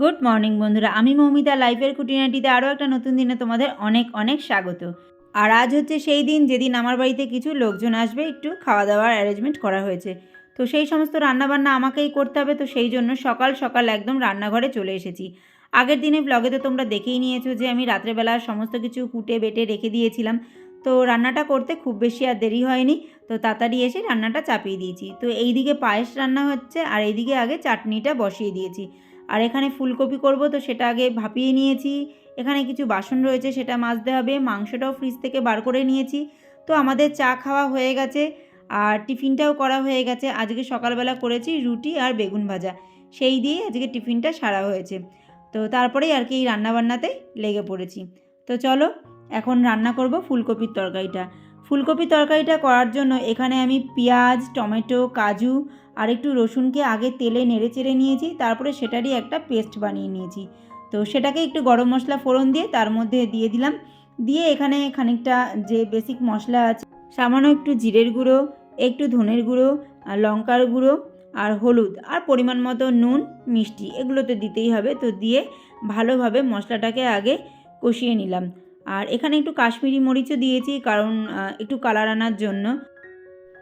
Good morning বন্ধুরা। আমি মৌমিতা লাইফের খুঁটিনাটিতে আরও একটা নতুন দিনে তোমাদের অনেক অনেক স্বাগত। আর আজ হচ্ছে সেই দিন যেদিন আমার বাড়িতে কিছু লোকজন আসবে, একটু খাওয়া দাওয়ার অ্যারেঞ্জমেন্ট করা হয়েছে। তো সেই সমস্ত রান্নাবান্না আমাকেই করতে হবে, তো সেই জন্য সকাল সকাল একদম রান্নাঘরে চলে এসেছি। আগের দিনে ব্লগে তো তোমরা দেখেই নিয়েছো যে আমি রাত্রেবেলা সমস্ত কিছু কুটে, বেটে রেখে দিয়েছিলাম। তো রান্নাটা করতে খুব বেশি আর দেরি হয়নি, তো তাড়াতাড়ি এসে রান্নাটা চাপিয়ে দিয়েছি। তো এইদিকে পায়েস রান্না হচ্ছে, আর এইদিকে আগে চাটনিটা বসিয়ে দিয়েছি। আর এখানে ফুলকপি করব তো সেটা আগে ভাপিয়ে নিয়েছি। এখানে কিছু বাসন রয়েছে, সেটা মাজতে হবে। মাংসটাও ফ্রিজ থেকে বার করে নিয়েছি। তো আমাদের চা খাওয়া হয়ে গেছে আর টিফিনটাও করা হয়ে গেছে। আজকে সকালবেলা করেছি রুটি আর বেগুন ভাজা। সেই দিয়ে আজকে টিফিনটা সারা হয়েছে। তো তারপরেই আর কি এই রান্নাবান্নাতে লেগে পড়েছি। তো চলো, এখন রান্না করব ফুলকপির তরকারিটা। ফুলকপির তরকারিটা করার জন্য এখানে আমি পেঁয়াজ, টমেটো, কাজু আর একটু রসুনকে আগে তেলে নেড়ে চেড়ে নিয়েছি, তারপরে সেটারই একটা পেস্ট বানিয়ে নিয়েছি। তো সেটাকে একটু গরম মশলা ফোড়ন দিয়ে তার মধ্যে দিয়ে দিলাম। দিয়ে এখানে খানিকটা যে বেসিক মশলা আছে, সামান্য একটু জিরের গুঁড়ো, একটু ধনের গুঁড়ো, আর লঙ্কার গুঁড়ো আর হলুদ আর পরিমাণ মতো নুন, মিষ্টি এগুলো তো দিতেই হবে। তো দিয়ে ভালোভাবে মশলাটাকে আগে কষিয়ে নিলাম। আর এখানে একটু কাশ্মীরি মরিচও দিয়েছি, কারণ একটু কালার আনার জন্য।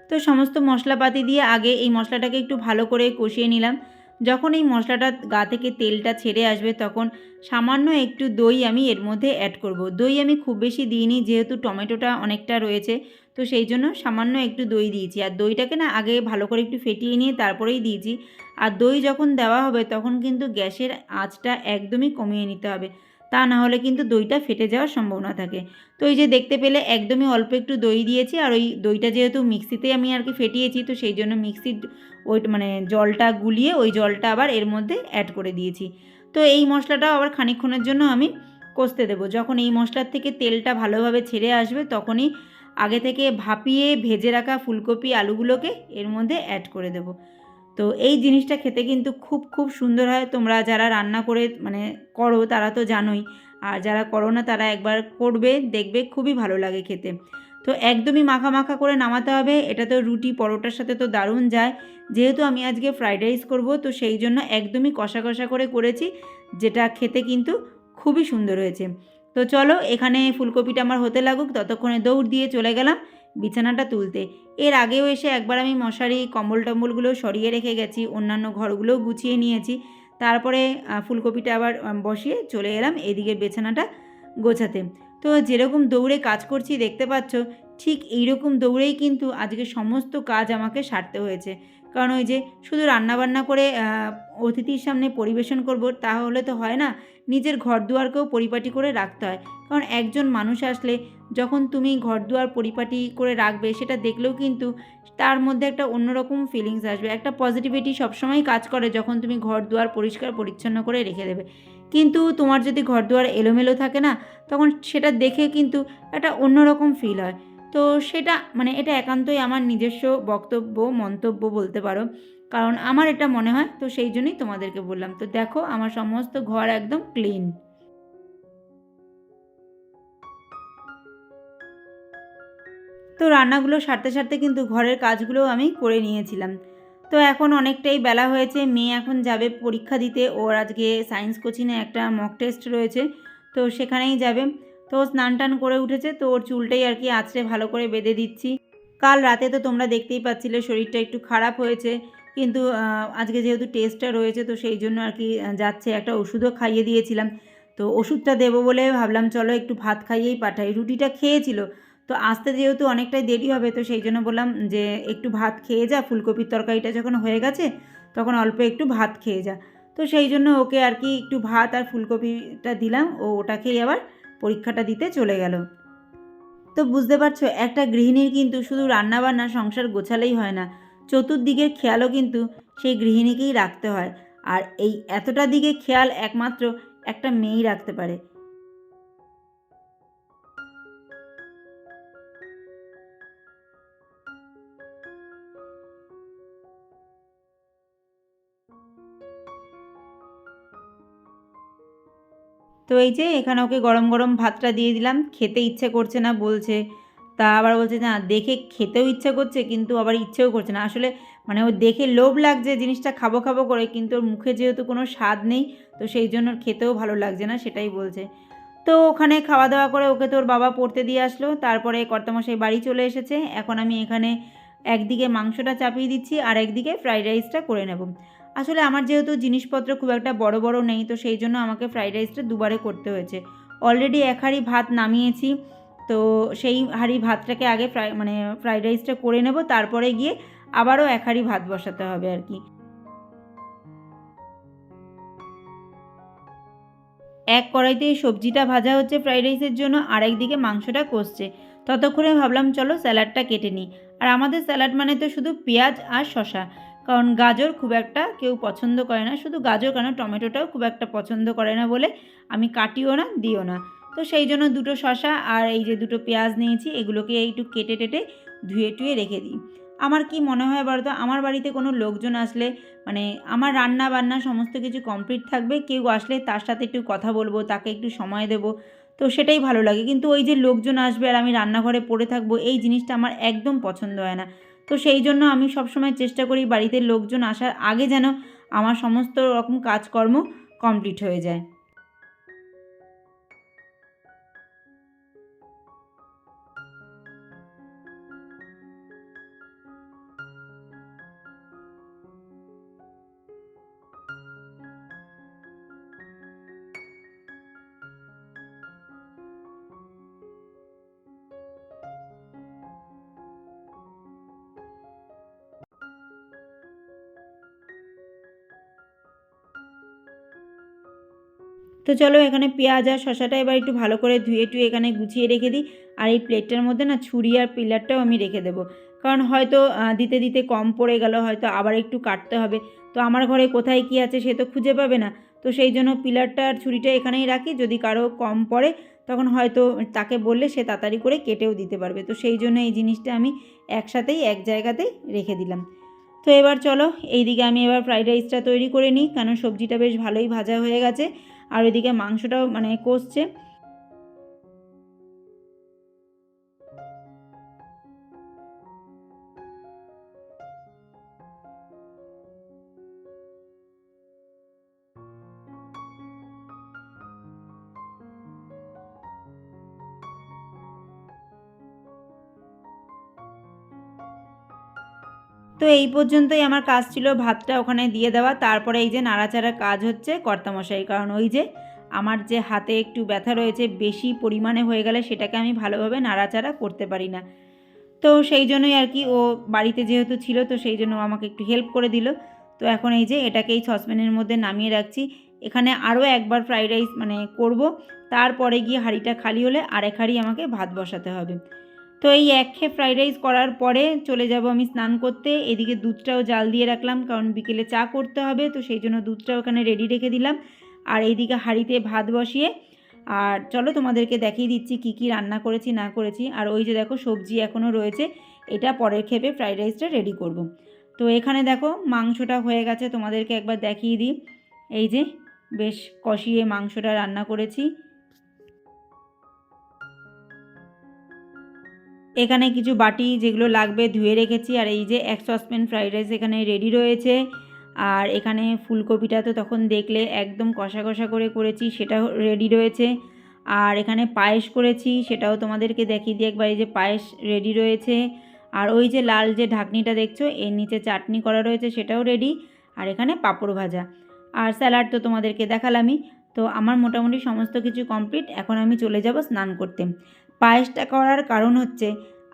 তো সমস্ত মশলাপাতি দিয়ে আগে এই মশলাটাকে একটু ভালো করে কষিয়ে নিলাম। যখন এই মশলাটা গা থেকে তেলটা ছেড়ে আসবে, তখন সামান্য একটু দই আমি এর মধ্যে অ্যাড করব। দই আমি খুব বেশি দিইনি, যেহেতু টমেটোটা অনেকটা রয়েছে, তো সেই জন্য সামান্য একটু দই দিয়েছি। আর দইটাকে না আগে ভালো করে একটু ফেটিয়ে নিয়ে তারপরেই দিয়েছি। আর দই যখন দেওয়া হবে, তখন কিন্তু গ্যাসের আঁচটা একদমই কমিয়ে নিতে হবে। তা না হলে কিন্তু দইটা ফেটে যাওয়ার সম্ভাবনা থাকে। তো এই যে দেখতে পেলে একদমই অল্প একটু দই দিয়েছি আর ওই দইটা যেহেতু মিক্সিতে আমি আর কি ফেটিয়েছি তো সেই জন্য মিক্সির ওই মানে জলটা গুলিয়ে ওই জলটা আবার এর মধ্যে অ্যাড করে দিয়েছি। তো এই মশলাটাও আবার খানিকক্ষণের জন্য আমি কষতে দেবো। যখন এই মশলার থেকে তেলটা ভালোভাবে ছেড়ে আসবে তখনই আগে থেকে ভাপিয়ে ভেজে রাখা ফুলকপি আলুগুলোকে এর মধ্যে অ্যাড করে দেবো। তো এই জিনিসটা খেতে কিন্তু খুব খুব সুন্দর হয়। তোমরা যারা রান্না করে মানে করো, তারা তো জানোই। আর যারা করো না, তারা একবার করবে, দেখবে খুবই ভালো লাগে খেতে। তো একদমই মাখা মাখা করে নামাতে হবে। এটা তো রুটি পরোটার সাথে তো দারুণ যায়। যেহেতু আমি আজকে ফ্রাইড রাইস করব, তো সেই জন্য একদমই কষা কষা করে করেছি, যেটা খেতে কিন্তু খুবই সুন্দর হয়েছে। তো চলো, এখানে ফুলকপিটা আমার হতে লাগুক। ততক্ষণে দৌড় দিয়ে চলে গেলাম। বিছানাটা তুলতে। এর আগেও এসে একবার আমি মশারি কম্বল টম্বলগুলো সরিয়ে রেখে গেছি, অন্যান্য ঘরগুলোও গুছিয়ে নিয়েছি। তারপরে ফুলকপিটা আবার বসিয়ে চলে এলাম এদিকে বিছানাটা গোছাতে। তো যেরকম দৌড়ে কাজ করছি দেখতে পাচ্ছ, ঠিক এইরকম দৌড়েই কিন্তু আজকে সমস্ত কাজ আমাকে সারতে হয়েছে। কারণ ওই যে শুধু রান্নাবান্না করে অতিথির সামনে পরিবেশন করব, তাহলে তো হয় না। নিজের ঘর দুয়ারকেও পরিপাটি করে রাখতে হয়। কারণ একজন মানুষ আসলে যখন তুমি ঘর দুয়ার পরিপাটি করে রাখবে, সেটা দেখলেও কিন্তু তার মধ্যে একটা অন্যরকম ফিলিংস আসবে। একটা পজিটিভিটি সবসময় কাজ করে যখন তুমি ঘর দুয়ার পরিষ্কার পরিচ্ছন্ন করে রেখে দেবে। কিন্তু তোমার যদি ঘর দুয়ার এলোমেলো থাকে না, তখন সেটা দেখে কিন্তু একটা অন্যরকম ফিল হয়। তো সেটা মানে এটা একান্তই আমার নিজস্ব বক্তব্য, মন্তব্য বলতে পারো। কারণ আমার এটা মনে হয়, তো সেই জন্যই তোমাদেরকে বললাম। তো দেখো, আমার সমস্ত ঘর একদম ক্লিন তো রান্নাগুলো সারতে সারতে কিন্তু ঘরের কাজগুলোও আমি করে নিয়েছিলাম। তো এখন অনেকটাই বেলা হয়েছে, মেয়ে এখন যাবে পরীক্ষা দিতে। ওর আজকে সায়েন্স কোচিংয়ে একটা মক টেস্ট রয়েছে, তো সেখানেই যাবে। তো স্নান টান করে উঠেছে, তো ওর চুলটাই আর কি আঁচড়ে ভালো করে বেঁধে দিচ্ছি। কাল রাতে তো তোমরা দেখতেই পাচ্ছিলে শরীরটা একটু খারাপ হয়েছে, কিন্তু আজকে যেহেতু টেস্টটা রয়েছে, তো সেই জন্য আর কি যাচ্ছে। একটা ওষুধও খাইয়ে দিয়েছিলাম। তো ওষুধটা দেবো বলে ভাবলাম, চলো একটু ভাত খাইয়েই পাঠাই। রুটিটা খেয়েছিল, তো আসতে যেহেতু অনেকটাই দেরি হবে, তো সেই জন্য বললাম যে একটু ভাত খেয়ে যা, ফুলকপির তরকারিটা যখন হয়ে গেছে, তখন অল্প একটু ভাত খেয়ে যা। তো সেই জন্য ওকে আর কি একটু ভাত আর ফুলকপিটা দিলাম, ও ওটা খেয়ে আবার পরীক্ষাটা দিতে চলে গেল। তো বুঝতে পারছ, একটা গৃহিণীর কিন্তু শুধু রান্নাবান্না, সংসার গোছালেই হয় না। চতুর্দিকের খেয়ালও কিন্তু সেই গৃহিণীকেই রাখতে হয়। আর এই এতটা দিকে খেয়াল একমাত্র একটা মেয়েই রাখতে পারে। তো এই যে এখানে ওকে গরম গরম ভাতটা দিয়ে দিলাম, খেতে ইচ্ছে করছে না বলছে। তা আবার বলছে না, দেখে খেতেও ইচ্ছে করছে, কিন্তু আবার ইচ্ছেও করছে না। আসলে মানে ওর দেখে লোভ লাগছে জিনিসটা খাব খাব করে, কিন্তু ওর মুখে যেহেতু কোনো স্বাদ নেই, তো সেই জন্য খেতেও ভালো লাগছে না, সেটাই বলছে। তো ওখানে খাওয়া দাওয়া করে ওকে তোর বাবা পড়তে দিয়ে আসলো, তারপরে কর্তামশাই বাড়ি চলে এসেছে। এখন আমি এখানে একদিকে মাংসটা চাপিয়ে দিচ্ছি, আর একদিকে ফ্রাইড রাইসটা করে নেব। আসলে আমার যেহেতু জিনিসপত্র খুব একটা বড় বড় নেই, তো সেই জন্য আমাকে ফ্রাইড রাইসটা দুবারে করতে হয়েছে। অলরেডি এক হাঁড়ি ভাত নামিয়েছি, তো সেই হাঁড়ি ভাতটাকে আগে ফ্রাই মানে ফ্রাইড রাইসটা করে নেব, তারপরে গিয়ে আবারও এক হাঁড়ি ভাত বসাতে হবে আর কি। এক কড়াইতেই সবজিটা ভাজা হচ্ছে ফ্রাইড রাইসের জন্য আর একদিকে মাংসটা কষছে। ততক্ষণে ভাবলাম, চলো স্যালাডটা কেটে নিই। আর আমাদের স্যালাড মানে তো শুধু পেঁয়াজ আর শশা কারণ গাজর খুব একটা কেউ পছন্দ করে না। শুধু গাজর কেন, টমেটোটাও খুব একটা পছন্দ করে না বলে আমি কাটিও না, দিও না। তো সেই জন্য দুটো শশা আর এই যে দুটো পেঁয়াজ নিয়েছি, এগুলোকে একটু কেটে টেটে ধুয়ে টুয়ে রেখে দিই। আমার কি মনে হয় বলতো, আমার বাড়িতে কোনো লোকজন আসলে মানে আমার রান্না বান্না সমস্ত কিছু কমপ্লিট থাকবে, কেউ আসলে তার সাথে একটু কথা বলব, তাকে একটু সময় দেবো, তো সেটাই ভালো লাগে। কিন্তু ওই যে লোকজন আসবে আর আমি রান্নাঘরে পড়ে থাকব, এই জিনিসটা আমার একদম পছন্দ হয় না। তো সেই জন্য আমি সবসময় চেষ্টা করি বাড়িতে লোকজন আসার আগে যেন আমার সমস্ত রকম কাজকর্ম কমপ্লিট হয়ে যায়। তো চলো এখানে পেঁয়াজ আর শশাটা এবার একটু ভালো করে ধুয়ে টুয়ে এখানে গুছিয়ে রেখে দিই। আর এই প্লেটটার মধ্যে না ছুরি আর পিলারটাও আমি রেখে দেবো। কারণ হয়তো দিতে দিতে কম পড়ে গেল, হয়তো আবার একটু কাটতে হবে। তো আমার ঘরে কোথায় কি আছে সে তো খুঁজে পাবে না। তো সেই জন্য পিলারটা আর ছুরিটা এখানেই রাখি। যদি কারও কম পড়ে, তখন হয়তো তাকে বললে সে তাড়াতাড়ি করে কেটেও দিতে পারবে। তো সেই জন্য এই জিনিসটা আমি একসাথেই, এক জায়গাতেই রেখে দিলাম। তো এবার চলো, এইদিকে আমি এবার ফ্রাইড রাইসটা তৈরি করে নিই। কারণ সবজিটা বেশ ভালোই ভাজা হয়ে গেছে। আর ওইদিকে মাংসটাও মানে কষছে। তো এই পর্যন্তই আমার কাজ ছিল ভাতটা ওখানে দিয়ে দেওয়া। তারপরে এই যে নাড়াচাড়া কাজ হচ্ছে কর্তামশাই, কারণ ওই যে আমার যে হাতে একটু ব্যথা রয়েছে, বেশি পরিমাণে হয়ে গেলে সেটাকে আমি ভালোভাবে নাড়াচাড়া করতে পারি না। তো সেই জন্যই আর কি ও বাড়িতে যেহেতু ছিল, তো সেই জন্য আমাকে একটু হেল্প করে দিল। তো এখন এই যে এটাকে এই সসপ্যানের মধ্যে নামিয়ে রাখছি। এখানে আরও একবার ফ্রাইড রাইস মানে করব। তারপরে গিয়ে হাঁড়িটা খালি হলে আরেক হাঁড়ি আমাকে ভাত বসাতে হবে। তো এই এক খেয়ে ফ্রাইড রাইস করার পরে চলে যাব আমি স্নান করতে। এদিকে দুধটাও জাল দিয়ে রাখলাম, কারণ বিকেলে চা করতে হবে, তো সেই জন্য দুধটাও ওখানে রেডি রেখে দিলাম। আর এইদিকে হাঁড়িতে ভাত বসিয়ে, আর চলো তোমাদেরকে দেখিয়ে দিচ্ছি কি কি রান্না করেছি, না করেছি। আর ওই যে দেখো সবজি এখনও রয়েছে, এটা পরের খেপে ফ্রাইড রাইসটা রেডি করব। তো এখানে দেখো মাংসটা হয়ে গেছে, তোমাদেরকে একবার দেখিয়ে দিই। এই যে বেশ কষিয়ে মাংসটা রান্না করেছি। এখানে কিছু বাটি যেগুলো লাগবে ধুয়ে রেখেছি, আর এই যে এক সসপ্যান ফ্রাইড রাইস এখানে রেডি রয়েছে। আর এখানে ফুলকপিটা তো তখন দেখলে একদম কষা কষা করে করেছি, সেটাও রেডি রয়েছে। আর এখানে পায়েস করেছি, সেটাও তোমাদেরকে দেখিয়ে দিই একবার, এই যে পায়েস রেডি রয়েছে। আর ওই যে লাল যে ঢাকনিটা দেখছ, এর নিচে চাটনি করা রয়েছে, সেটাও রেডি। আর এখানে পাঁপড় ভাজা। আর স্যালাড তো তোমাদেরকে দেখালামই। তো আমার মোটামুটি সমস্ত কিছু কমপ্লিট, এখন আমি চলে যাব স্নান করতে। পায়েসটা করার কারণ হচ্ছে,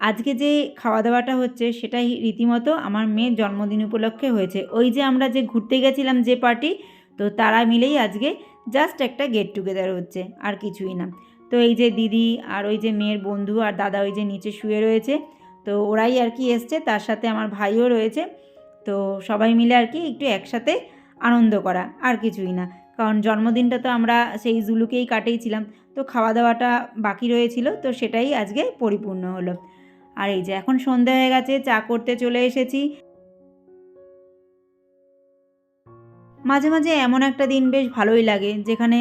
আজকে যে খাওয়া দাওয়াটা হচ্ছে সেটাই রীতিমতো আমার মেয়ের জন্মদিন উপলক্ষে হয়েছে। ওই যে আমরা যে ঘুরতে গেছিলাম যে পার্টি, তো তারা মিলেই আজকে জাস্ট একটা গেট টুগেদার হচ্ছে, আর কিছুই না। তো এই যে দিদি আর ওই যে মেয়ের বন্ধু আর দাদা ওই যে নিচে শুয়ে রয়েছে, তো ওরাই আর কি এসছে, তার সাথে আমার ভাইও রয়েছে, তো সবাই মিলে আর কি একটু একসাথে আনন্দ করা, আর কিছুই না। কারণ জন্মদিনটা তো আমরা সেই জুলুকেই কাটিয়েছিলাম। তো খাওয়া দাওয়াটা বাকি রয়েছিল, তো সেটাই আজকে পরিপূর্ণ হলো। আর এই যে এখন সন্ধে হয়ে গেছে, চা করতে চলে এসেছি। মাঝে মাঝে এমন একটা দিন বেশ ভালোই লাগে, যেখানে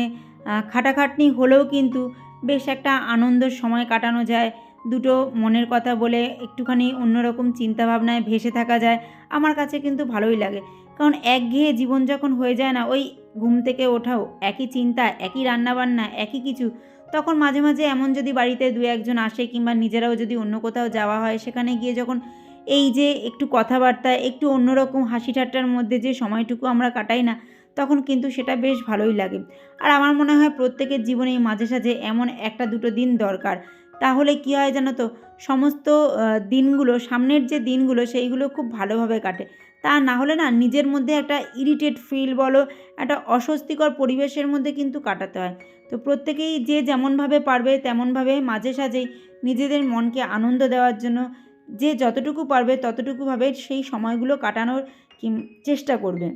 খাটাখাটনি হলেও কিন্তু বেশ একটা আনন্দের সময় কাটানো যায়। দুটো মনের কথা বলে একটুখানি অন্যরকম চিন্তাভাবনায় ভেসে থাকা যায়, আমার কাছে কিন্তু ভালোই লাগে। কারণ একঘেয়ে জীবন যখন হয়ে যায় না, ওই ঘুম থেকে ওঠাও, একই চিন্তা, একই রান্নাবান্না, একই কিছু, তখন মাঝে মাঝে এমন যদি বাড়িতে দু একজন আসে কিংবা নিজেরাও যদি অন্য কোথাও যাওয়া হয়, সেখানে গিয়ে যখন এই যে একটু কথাবার্তা, একটু অন্যরকম হাসি ঠাট্টার মধ্যে যে সময়টুকু আমরা কাটাই না, তখন কিন্তু সেটা বেশ ভালোই লাগে। আর আমার মনে হয় প্রত্যেকের জীবনে মাঝে সাঝে এমন একটা দুটো দিন দরকার। তাহলে কি হয় জানো তো, সমস্ত দিনগুলো, সামনের যে দিনগুলো, সেইগুলো খুব ভালোভাবে কাটে। তা না হলে না নিজের মধ্যে একটা ইরিটেট ফিল বলো, একটা অস্বস্তিকর পরিবেশের মধ্যে কিন্তু কাটাতে হয়। তো প্রত্যেকেই যে যেমনভাবে পারবে তেমনভাবে মাঝে সাঝেই নিজেদের মনকে আনন্দ দেওয়ার জন্য যে যতটুকু পারবে ততটুকুভাবে সেই সময়গুলো কাটানোর চেষ্টা করবে।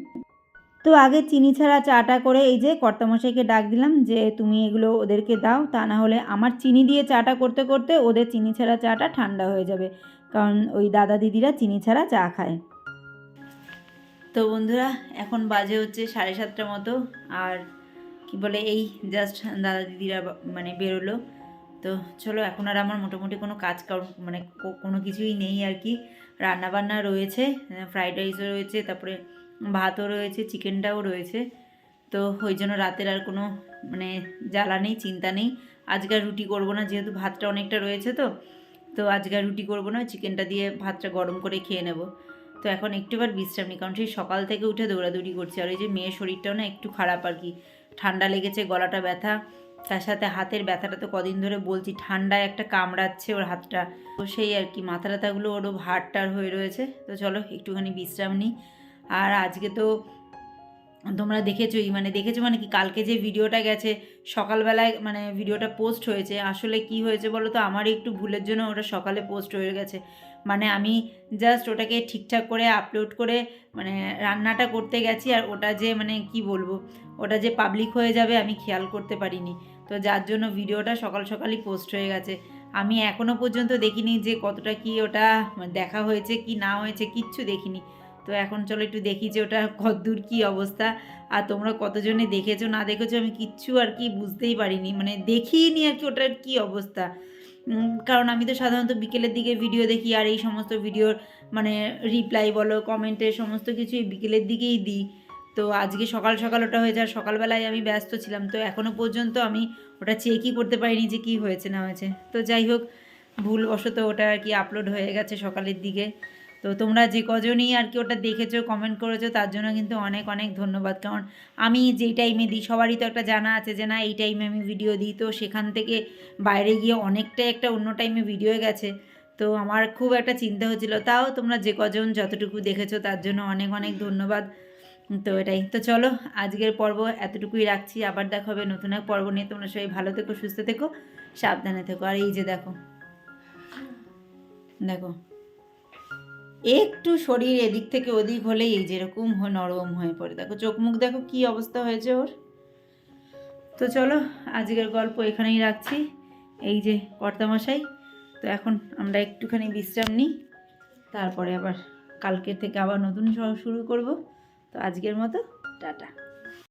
তো আগে চিনি ছাড়া চাটা করে এই যে কর্তামশাইকে ডাক দিলাম যে, তুমি এগুলো ওদেরকে দাও, তা না হলে আমার চিনি দিয়ে চাটা করতে করতে ওদের চিনি ছাড়া চাটা ঠান্ডা হয়ে যাবে। কারণ ওই দাদা দিদিরা চিনি ছাড়া চা খায়। তো বন্ধুরা, এখন বাজে হচ্ছে সাড়ে সাতটা মতো, আর কি বলে, এই জাস্ট দাদা দিদিরা মানে বেরোলো। তো চলো, এখন আর আমার মোটামুটি কোনো কাজ মানে কোনো কিছুই নেই আর কি। রান্নাবান্না রয়েছে ফ্রাইড রাইসও রয়েছে, তারপরে ভাতও রয়েছে চিকেনটাও রয়েছে। তো ওই জন্য রাতের আর কোনো মানে জ্বালা নেই, চিন্তা নেই। আজকে রুটি করব না, যেহেতু ভাতটা অনেকটা রয়েছে তো তো আজকে রুটি করব না চিকেনটা দিয়ে ভাতটা গরম করে খেয়ে নেব। তো এখন একটু এবার বিশ্রাম নিই কারণ সেই সকাল থেকে উঠে দৌড়াদৌড়ি করছি। আর ওই যে মেয়ের শরীরটাও না একটু খারাপ আর কি। ঠান্ডা লেগেছে, গলাটা ব্যথা। তার সাথে হাতের ব্যথাটা তো কদিন ধরে বলছি, ঠান্ডায় একটা কামড়াচ্ছে ওর হাতটা। তো সেই আর কি, মাথা ব্যথাগুলো ওরও ভারটার হয়ে রয়েছে। তো চলো একটুখানি বিশ্রাম নিই। আর আজকে তো তোমরা দেখেছোই মানে দেখেছ মানে কি কালকে যে ভিডিওটা গেছে, সকালবেলায় মানে ভিডিওটা পোস্ট হয়েছে, আসলে কি হয়েছে বলো তো আমার একটু ভুলের জন্য ওটা সকালে পোস্ট হয়ে গেছে। মানে আমি জাস্ট ওটাকে ঠিকঠাক করে আপলোড করে মানে রান্নাটা করতে গেছি, আর ওটা যে মানে কি বলব? ওটা যে পাবলিক হয়ে যাবে আমি খেয়াল করতে পারিনি। তো যার জন্য ভিডিওটা সকাল সকালই পোস্ট হয়ে গেছে। আমি এখনও পর্যন্ত দেখিনি যে কতটা কি ওটা দেখা হয়েছে কি না হয়েছে, কিচ্ছু দেখিনি। তো এখন চলো একটু দেখি যে ওটা কতদূর কী অবস্থা। আর তোমরা কতজনে দেখেছ, না দেখেছ আমি কিচ্ছু আর কি বুঝতেই পারিনি। মানে দেখিনি আর কি ওটার কী অবস্থা। কারণ আমি তো সাধারণত বিকেলের দিকে ভিডিও দেখি আর এই সমস্ত ভিডিওর মানে রিপ্লাই বলো কমেন্টে সমস্ত কিছুই বিকেলের দিকেই দিই। তো আজকে সকাল সকাল ওটা হয়েছে আর সকালবেলায় আমি ব্যস্ত ছিলাম। তো এখনও পর্যন্ত আমি ওটা চেকই করতে পারিনি যে কী হয়েছে না হয়েছে। তো যাই হোক, ভুলবশত ওটা আর কি আপলোড হয়ে গেছে সকালের দিকে। তো তোমরা যে কজনই আর কি ওটা দেখেছ কমেন্ট করেছ, তার জন্য কিন্তু অনেক অনেক ধন্যবাদ। কারণ আমি যেই টাইমে দিই, সবারই তো একটা জানা আছে যে না, এই টাইমে আমি ভিডিও দিই। তো সেখান থেকে বাইরে গিয়ে অনেকটাই একটা অন্য টাইমে ভিডিও গেছে। তো আমার খুব একটা চিন্তা হচ্ছিল। তাও তোমরা যে কজন যতটুকু দেখেছ, তার জন্য অনেক অনেক ধন্যবাদ। তো এটাই। তো চলো, আজকের পর্ব এতটুকুই রাখছি। আবার দেখা হবে নতুন এক পর্ব নিয়ে। তোমরা সবাই ভালো থেকো, সুস্থ থেকো, সাবধানে থেকো। আর এই যে দেখো দেখো। একটু শরীর এদিক থেকে ওদিক হলেই এই যেরকম নরম হয়ে পড়ে। দেখো, চোখ মুখ দেখো কি অবস্থা হয়েছে ওর। তো চলো, আজকের গল্প এখানেই রাখছি। এই যে কর্তামশাই, তো এখন আমরা একটুখানি বিশ্রাম নিই। তারপরে আবার কালকের থেকে আবার নতুন শুরু করব। তো আজকের মতো, টাটা।